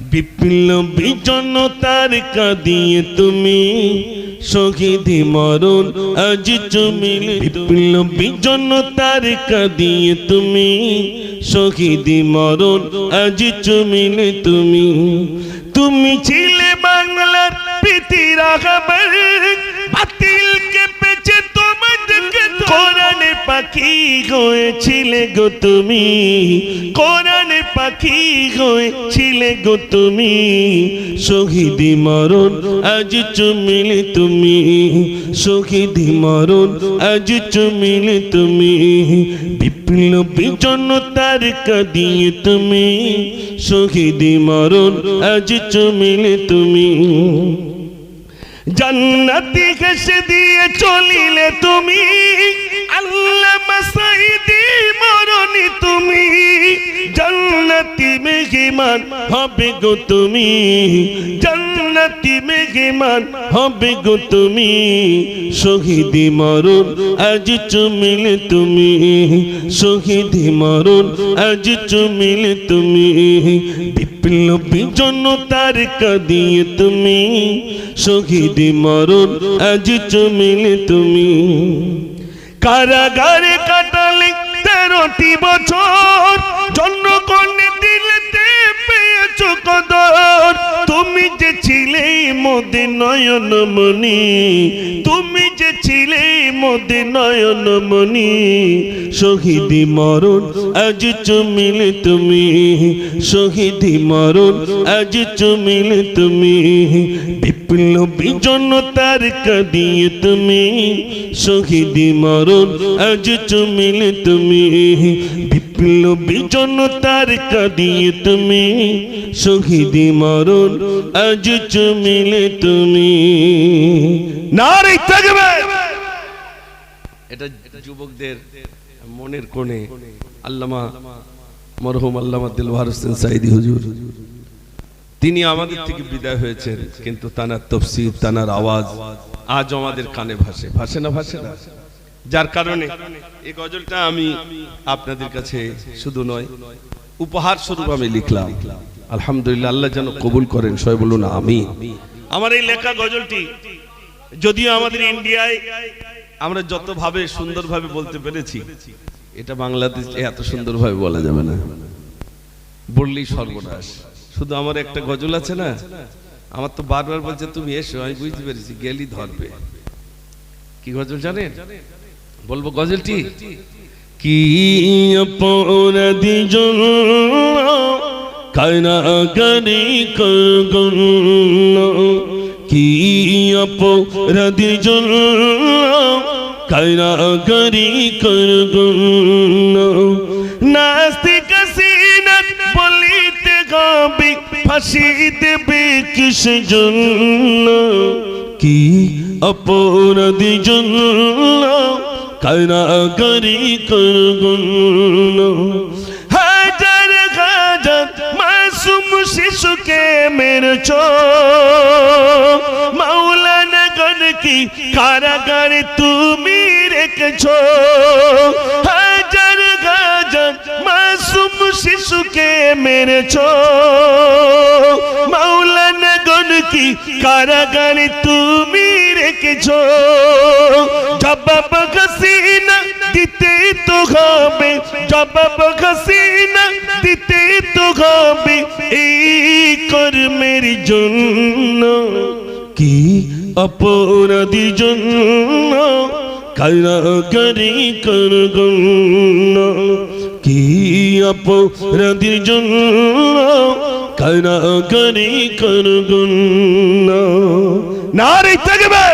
বিপ্লবী জনতার কাঁদিয়ে তুমি, শহীদি মরণ আজ চমিল বিপ্লবী জনতার কাঁদিয়ে তুমি, শহীদি মরণ আজ চমিল তুমি। তুমি ছিলে বাংলার প্রীতির আগাবার পাখি হয়েছিলে গো তুমি? কোরআনে পাখি হয়েছিলে গো তুমি? শহীদি মরণ, আজ চুমিলে তুমি। শহীদি মরণ, আজ চুমিলে তুমি। বিপ্লবী জনতার কাঁদিয়ে তুমি। শহীদি মরণ, আজ চুমিলে তুমি। জান্নাতি ঘেসে দিয়ে চলিলে তুমি। আল্লাহ মাসাইদি মরণি তুমি হবে গো তুমি, জান্নাতি মেঘমান হবে গো তুমি। শহীদি মরণ আজ চুমিলে তুমি, শহীদি মরণ আজ চুমিলে তুমি। বিপ্লবী জনতার কাঁদিয়ে তুমি, শহীদি মরণ আজ চুমিলে তুমি। কারাগারে কাটালে তেরোটি বছর। জন্মকর্ণে দিলেতে পেয়েছ কদর। তুমি যে ছিলে মোদে নয়নমণি তুমি ছিলে মোদে নয়নমণি শহীদি মরণ, আজ চুমিলে তুমি। শহীদি মরণ, আজ চুমিলে তুমি। বিপ্লবী জনতার কাঁদিয়ে তুমি। শহীদি মরণ, আজ চুমিলে তুমি। বিপ্লবী জনতার কাঁদিয়ে তুমি। শহীদি মরণ, আজ চুমিলে তুমি। নারী থাকবে! এটা যুবকদের মনের কোণে। আল্লামা মরহুম আল্লামা দিলওয়ার হোসেন সাইদি হুজুর। তিনি আমাদের থেকে বিদায় হয়েছেন, কিন্তু তানার তফসির, তানার আওয়াজ আজ আমাদের কানে ভাসে। ভাসে না ভাসে না? যার কারণে এই গজলটা আমি আপনাদের কাছে শুধু নয়, উপহার স্বরূপ আমি লিখলাম। আলহামদুলিল্লাহ, আল্লাহ যেন কবুল করেন, সবাই বলুন আমি আমার এই লেখা গজলটি যদিও আমাদের ইন্ডিয়ায় আমরা যতভাবে সুন্দরভাবে বলতে পেরেছি, এটা বাংলাদেশে এত সুন্দরভাবে বলা যাবে না। বললেই সর্বনাশ। শুধু আমার একটা গজল আছে না, আমার তো বারবার বলছে, তুমি এসো, আমি বুঝতে পেরেছি, গেলি ধরবে। কি গজল জানেন? বলব গজলটি? কি অপরাধী কি অপরাধী কারাগারি করগুন নাস্তিক সিনাত বলিতে গাবি ফাঁসি দেবে কিস জন্য। কি অপরাধী জন্য কারাগারি করগুন হাজার হাজার মাসুম শিশুকে মেরেছ। কারাগারে তুমি রেখেছ। হাজার হাজার মাসুম শিশুকে মেরেছ। মাওলানা কি কারাগারে তুমি রেখেছ? জবাব হাসিনা দিতে তো হবে। জবাব হাসিনা দিতে তো হবে। এই কর্মের জন্য অপরাধী জন্য কারাগারি করগুন কি অপরাধীর জন্য কারাগারি করগুন নারী থাকবে